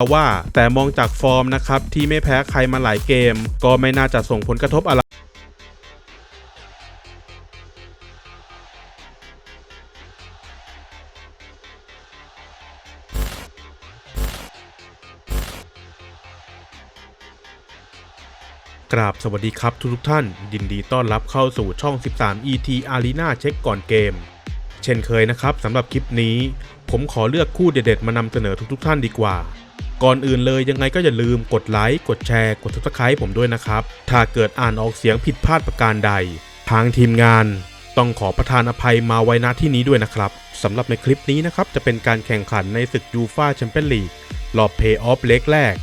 ว่า แต่มองจากฟอร์มนะครับที่ไม่แพ้ใครมาหลายเกม ก็ไม่น่าจะส่งผลกระทบอะไรกราบสวัสดีครับทุกทุกท่าน ยินดีต้อนรับเข้าสู่ช่อง 13 ET Arena เช็คก่อนเกม เช่นเคยนะครับสำหรับคลิปนี้ ผมขอเลือกคู่เด็ดๆมานำเสนอทุกๆท่านดีกว่า ก่อนอื่นเลยยังไงก็อย่าลืมกดไลค์กดแชร์กด subscribe ผมด้วยนะครับ ถ้าเกิดอ่านออกเสียงผิดพลาดประการใด ทางทีมงานต้องขอประทานอภัยมาไว้ณที่นี้ด้วยนะครับสำหรับในคลิปนี้นะครับจะเป็นการแข่งขันในศึกยูฟาแชมเปี้ยนลีกรอบเพย์ออฟเล็กแรก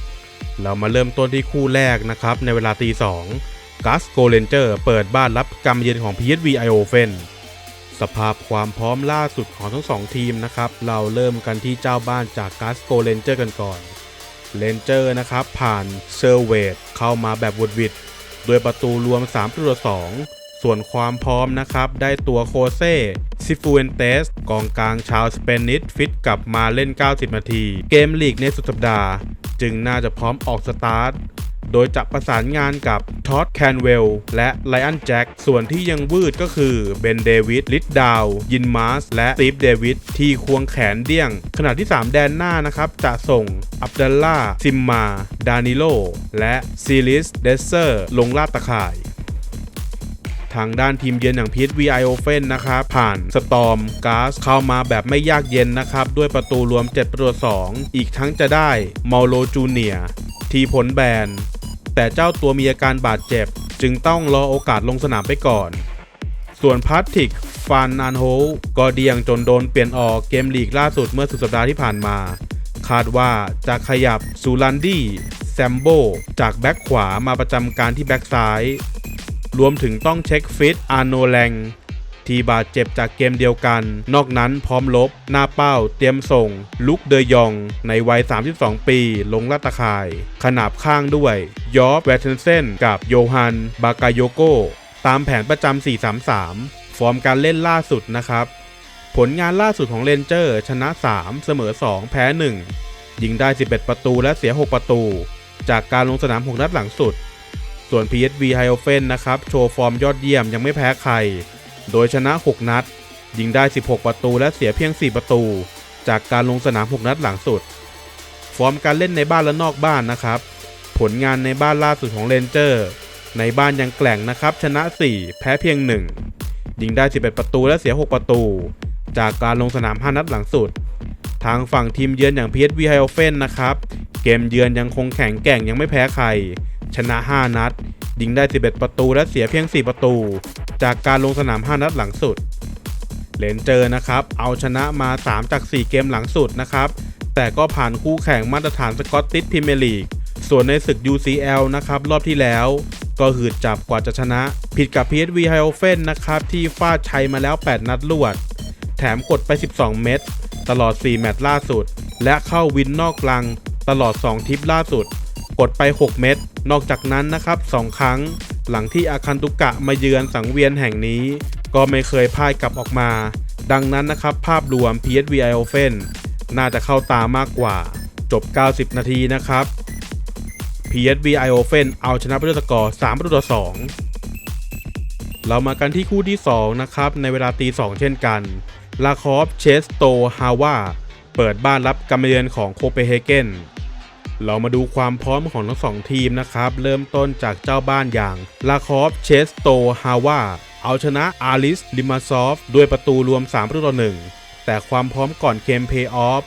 เรามาเริ่มต้นที่คู่แรกนะครับในเวลาตีสองกัสโกเลนเจอร์เปิดบ้านรับกรรมเยือนของ PSV i o f e n สภาพความพร้อมล่าสุดของทั้งสองทีมนะครับ เราเริ่มกันที่เจ้าบ้านจากกัสโกเลนเจอร์กันก่อน เลนเจอร์นะครับ ผ่านเซอร์เวตเข้ามาแบบวุดวิดโดยประตูรวม3ประตูต่อ2ส่วนความพร้อมนะครับ ได้ตัวโคเซ่ซิฟูเอนเตสกองกลางชาวสเปนิชฟิตกลับมาเล่น 90 นาที เกมลีกในสุดสัปดาห์ จึงน่าจะพร้อมออกสตาร์ท โดยจะประสานงานกับท็อดแคนเวลและไลออนแจ็คส่วนที่ยังวืดก็คือเบนเดวิดลิดดาวยินมาสและสตีฟเดวิดที่ควงแขนเดี้ยง ขณะที่ 3 แดนหน้านะครับ จะส่งอับดัลล่าซิมมา ดานิโล และซีลิสเดสเซอร์ ลงลาดตะข่ายทางด้านทีมเยือนอย่างพีทวีไอโอเฟนนะครับผ่านสตอมกาสเข้ามาแบบไม่ยากเย็นนะครับ ด้วยประตูรวม7ประตูต่อ2อีกทั้งจะได้มอลโลจูเนียทีผลแบน แต่เจ้าตัวมีอาการบาดเจ็บ จึงต้องรอโอกาสลงสนามไปก่อน ส่วนพาติกฟานอันโฮก็เดียงจนโดนเปลี่ยนออกเกมลีกล่าสุดเมื่อสุดสัปดาห์ที่ผ่านมา คาดว่าจะขยับซูลันดี้แซมโบจากแบ็กขวามาประจำการที่แบ็กซ้าย รวมถึงต้องเช็คฟิตอานโนแลง ที่บาดเจ็บจากเกมเดียวกัน นอกนั้นพร้อมลบ หน้าเป้าเตรียมส่ง ลุกเดยอง ในวัย 32 ปี ลงลาดตะข่าย ขนาบข้างด้วย ยอฟแวตเทนเซนกับโยฮัน บากาโยโกตามแผนประจำ 433 ฟอร์มการเล่นล่าสุดนะครับ ผลงานล่าสุดของเลนเจอร์ ชนะ 3 เสมอ 2 แพ้ 1 ยิงได้ 11 ประตูและเสีย 6 ประตู จากการลงสนาม 6 นัดหลังสุด ส่วน PSV h i o f e n นะครับ โชว์ฟอร์มยอดเยี่ยมยังไม่แพ้ใคร โดยชนะ 6 นัด ยิงได้ 16 ประตูและเสียเพียง 4 ประตู จากการลงสนาม 6 นัดหลังสุด ฟอร์มการเล่นในบ้านและนอกบ้านนะครับ ผลงานในบ้านล่าสุดของเรนเจอร์ ในบ้านยังแกล่งนะครับ ชนะ 4 แพ้เพียง 1 ยิงได้ 11 ประตูและเสีย 6 ประตู จากการลงสนาม 5 นัดหลังสุด ทางฝั่งทีมเยือนอย่าง PSV h i o f e n นะครับ เกมเยือนยังคงแข็งแกร่งยังไม่แพ้ใคร ชนะ 5 นัด ยิงได้ 11 ประตูและเสียเพียง 4 ประตู จากการลงสนาม 5 นัดหลังสุดเลนเจอร์นะครับ เอาชนะมา 3 จาก 4 เกมหลังสุดนะครับ แต่ก็ผ่านคู่แข่งมาตรฐานสกอตติสพรีเมียร์ลีก ส่วนในศึก UCL นะครับ รอบที่แล้ว ก็หืดจับกว่าจะชนะ ผิดกับ PSV h i o f e n นะครับ ที่ฟาดชัยมาแล้ว 8 นัดรวด แถมกดไป 12 เม็ดตลอด 4 แมตช์ล่าสุด และเข้าวินนอกกลางตลอด 2 ทิปล่าสุด กดไป 6 เม็ด นอกจากนั้นนะครับ 2 ครั้ง หลังที่อาคันตุกะมาเยือนสังเวียนแห่งนี้ ก็ไม่เคยพ่ายกลับออกมา ดังนั้นนะครับ ภาพรวม PSV i o f e n น่าจะเข้าตามากกว่า จบ 90 นาทีนะครับ PSV i o f e n เอาชนะไปด้วยสกอร์3ประตูต่อ 2 เรามากันที่คู่ที่ 2 นะครับ ในเวลาตี 2 เช่นกัน ลาคอฟเชสโตฮาวาเปิดบ้านรับกำเยือนของโคเปนเฮเกน เรามาดูความพร้อมของทั้งสองทีมนะครับ เริ่มต้นจากเจ้าบ้านอย่างลาคอฟเชสโตฮาวาเอาชนะอาริสลิมาซอฟด้วยประตูรวม3ประตูต่อ1แต่ความพร้อมก่อนเกมเพย์ออฟ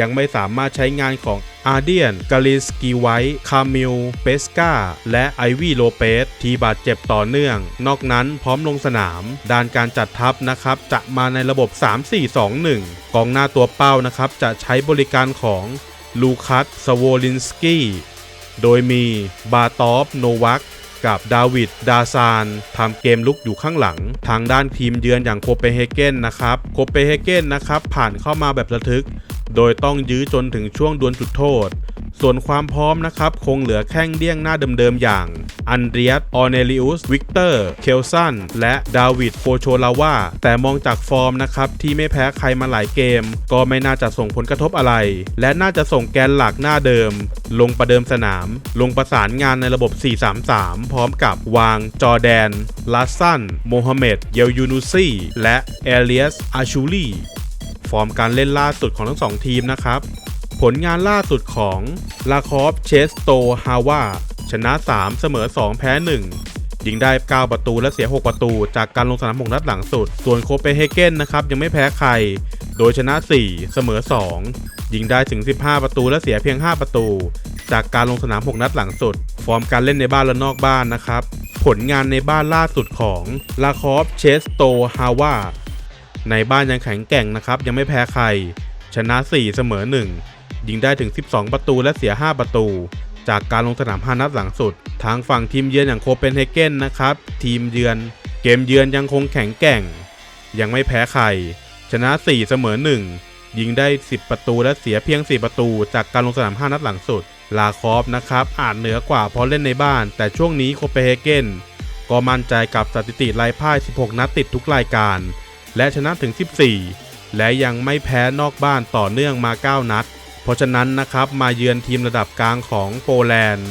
ยังไม่สามารถใช้งานของอาเดียนกาลิสกีไวท์คามิลเปสกาและไอวี่โลเปสที่บาดเจ็บต่อเนื่อง นอกนั้นพร้อมลงสนาม ด้านการจัดทัพนะครับ จะมาในระบบ 3-4-2-1 กองหน้าตัวเป้านะครับ จะใช้บริการของ ลูคัสสโวลินสกี้ โดยมีบาตอฟโนวักกับดาวิด ดาซานทำเกมลุกอยู่ข้างหลัง ทางด้านทีมเยือนอย่างโคเปนเฮเกนนะครับ โคเปนเฮเกนนะครับผ่านเข้ามาแบบระทึก โดยต้องยื้อจนถึงช่วงดวลจุดโทษ ส่วนความพร้อมนะครับ คงเหลือแข้งเดี้ยงหน้าเดิมๆอย่าง อันเดรียสออเนลิอุส วิกเตอร์ เคลสัน และดาวิดโปโชลาวาแต่มองจากฟอร์มนะครับ ที่ไม่แพ้ใครมาหลายเกม ก็ไม่น่าจะส่งผลกระทบอะไร และน่าจะส่งแกนหลักหน้าเดิม ลงประเดิมสนาม ลงประสานงานในระบบ 4-3-3 พร้อมกับวางจอแดน ลาสันโมฮัมเหม็ด เยลยูนูซีและเอเลียส อาชูลีฟอร์มการเล่นล่าสุดของทั้งสองทีมนะครับ ผลงานล่าสุดของลาคอฟเชสโตฮาวา ชนะ 3 เสมอ 2 แพ้ 1 ยิงได้ 9 ประตูและเสีย 6 ประตู จากการลงสนาม6นัดหลังสุด ส่วนโคเปนเฮเกนนะครับยังไม่แพ้ใคร โดยชนะ 4 เสมอ 2 ยิงได้ถึง 15 ประตูและเสียเพียง 5 ประตู จากการลงสนาม 6 นัดหลังสุด ฟอร์มการเล่นในบ้านและนอกบ้านนะครับ ผลงานในบ้านล่าสุดของลาคอฟเชสโตฮาวาในบ้านยังแข็งแกร่งนะครับยังไม่แพ้ใคร ชนะ 4 เสมอ 1 ยิงได้ถึง 12 ประตูและเสีย 5 ประตู จากการลงสนาม5นัดหลังสุด ทางฝั่งทีมเยือนอย่างโคเปนเฮเกนนะครับ ทีมเยือน เกมเยือนยังคงแข็งแกร่ง ยังไม่แพ้ใคร ชนะ 4 เสมอ 1 ยิงได้ 10 ประตูและเสียเพียง 4 ประตู จากการลงสนาม 5 นัดหลังสุด ลาคอฟนะครับอาจเหนือกว่าเพราะเล่นในบ้าน แต่ช่วงนี้โคเปนเฮเกนก็มั่นใจกับสถิติไร้พ่าย 16 นัดติดทุกรายการ และชนะถึง 14 และยังไม่แพ้นอกบ้านต่อเนื่องมา 9 นัด เพราะฉะนั้นนะครับมาเยือนทีมระดับกลางของโปแลนด์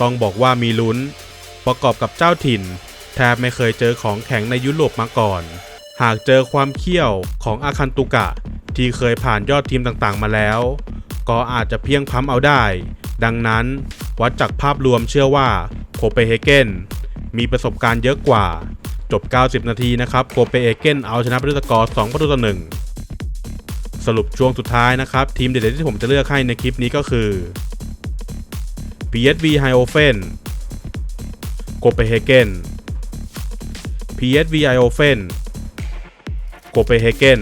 ต้องบอกว่ามีลุ้น ประกอบกับเจ้าถิ่น แทบไม่เคยเจอของแข็งในยุโรปมาก่อน หากเจอความเขี้ยวของอาคันตุกะ ที่เคยผ่านยอดทีมต่างๆมาแล้ว ก็อาจจะเพียงพ้ำเอาได้ ดังนั้นวัดจากภาพรวมเชื่อว่าโคเปเฮเกนมีประสบการณ์เยอะกว่า จบ 90 นาทีนะครับโคเปเฮเกนเอาชนะไปด้วยสกอร์2ประตูต่อ1 สรุปช่วงสุดท้ายนะครับ ทีมเด็ดๆที่ผมจะเลือกให้ในคลิปนี้ก็คือ PSV h i o f e n โ o เป n เฮเกน PSV h i o f e n โ o เป n เฮเกน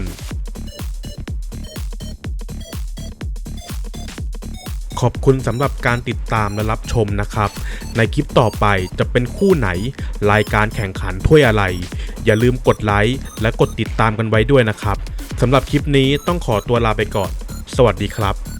ขอบคุณสำหรับการติดตามและรับชมนะครับ ในคลิปต่อไปจะเป็นคู่ไหน รายการแข่งขันถ้วยอะไร อย่าลืมกดไลค์และกดติดตามกันไว้ด้วยนะครับ สำหรับคลิปนี้ต้องขอตัวลาไปก่อน สวัสดีครับ